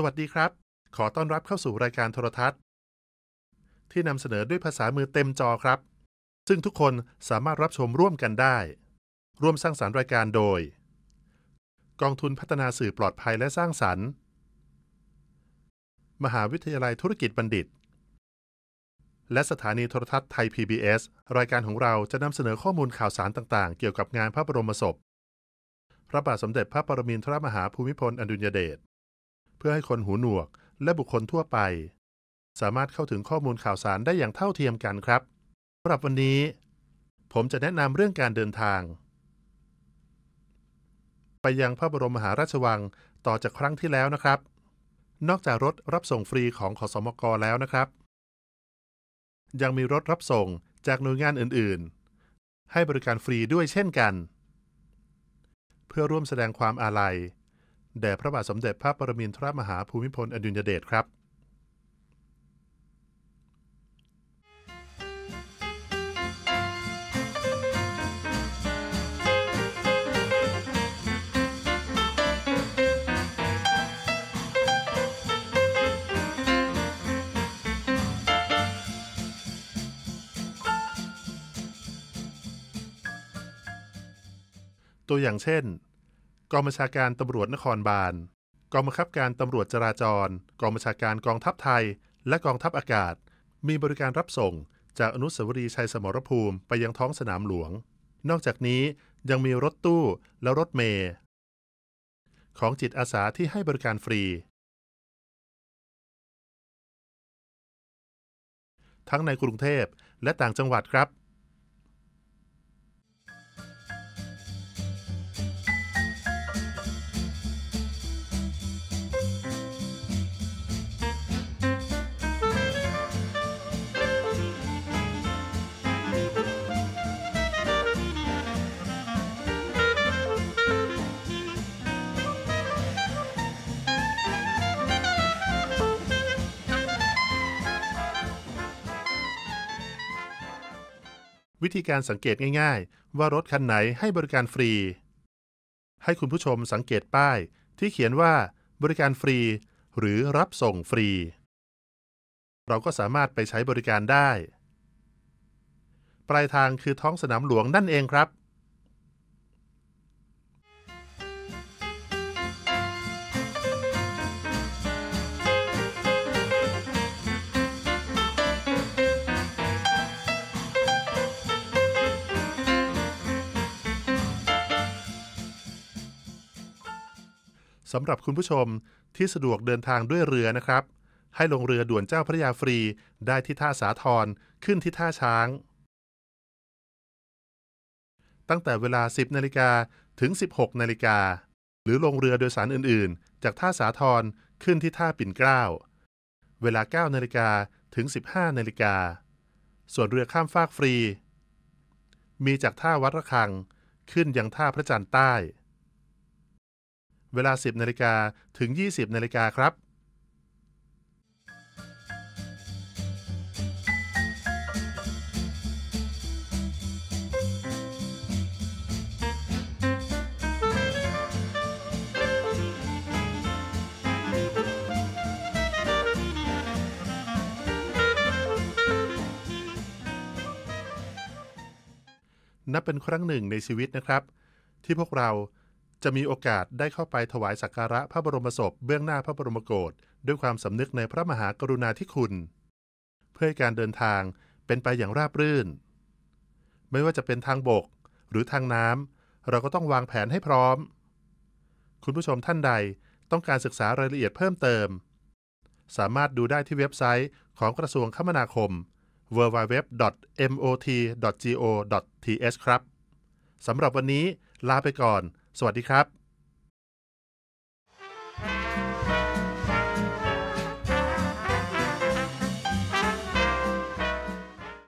สวัสดีครับ ขอต้อนรับเข้าสู่รายการโทรทัศน์ ที่นำเสนอด้วยภาษามือเต็มจอครับ ซึ่งทุกคนสามารถรับชมร่วมกันได้ ร่วมสร้างสารรค์รายการโดย กองทุนพัฒนาสื่อปลอดภัยและสร้างสรรค์ มหาวิทยาลัยธุรกิจบัณฑิต และสถานีโทรทัศน์ไทย PBS รายการของเราจะนำเสนอข้อมูลข่าวสารต่างๆ เกี่ยวกับงานพระบรมศพ พระบาทสมเด็จพระปรมินทรมหาภูมิพลอดุลยเดช เพื่อให้คนหูหนวกและบุคคลทั่วไป สามารถเข้าถึงข้อมูลข่าวสารได้อย่างเท่าเทียมกันครับสำหรับวันนี้ ผมจะแนะนำเรื่องการเดินทาง ไปยังพระบรมมหาราชวังต่อจากครั้งที่แล้วนะครับ นอกจากรถรับส่งฟรีของขอสมกแล้วนะครับ ยังมีรถรับส่งจากหน่วยงานอื่นๆ ให้บริการฟรีด้วยเช่นกัน เพื่อร่วมแสดงความอาลัย แด่พระบาทสมเด็จพระปรมินทรมหาภูมิพลอดุลยเดชครับตัวอย่างเช่น กองบัญชาการตำรวจนครบาล กองบังคับการตำรวจจราจร กองบัญชาการกองทัพไทย และกองทัพอากาศ มีบริการรับส่ง จากอนุสาวรีย์ชัยสมรภูมิไปยังท้องสนามหลวง นอกจากนี้ยังมีรถตู้และรถเมล์ของจิตอาสาที่ให้บริการฟรี ทั้งในกรุงเทพและต่างจังหวัดครับ วิธีการสังเกตง่ายๆ ว่ารถคันไหนให้บริการฟรี ให้คุณผู้ชมสังเกตป้ายที่เขียนว่า บริการฟรี หรือรับส่งฟรี เราก็สามารถไปใช้บริการได้ ปลายทางคือท้องสนามหลวงนั่นเองครับ สำหรับคุณผู้ชมที่สะดวกเดินทางด้วยเรือนะครับ ให้ลงเรือด่วนเจ้าพระยาฟรีได้ที่ท่าสาทรขึ้นที่ท่าช้าง ตั้งแต่เวลา 10นาฬิกาถึง 16นาฬิกาหรือลงเรือโดยสารอื่นๆ จากท่าสาทรขึ้นที่ท่าปิ่นเกล้าเวลา 9นาฬิกาถึง 15นาฬิกาส่วนเรือข้ามฟากฟรี มีจากท่าวัดระฆังขึ้นยังท่าพระจันทร์ใต้ เวลา 10นาฬิกาถึง 20นาฬิกาครับ นับเป็นครั้งหนึ่งในชีวิตนะครับ ที่พวกเรา จะมีโอกาสได้เข้าไปถวายสักการะพระบรมศพเบื้องหน้าพระบรมโกศด้วยความสำนึกในพระมหากรุณาธิคุณ เพื่อให้การเดินทางเป็นไปอย่างราบรื่น ไม่ว่าจะเป็นทางบกหรือทางน้ำเราก็ต้องวางแผนให้พร้อม คุณผู้ชมท่านใดต้องการศึกษารายละเอียดเพิ่มเติม สามารถดูได้ที่เว็บไซต์ของกระทรวงคมนาคม www.mot.go.th ครับสำหรับวันนี้ลาไปก่อน สวัสดีครับ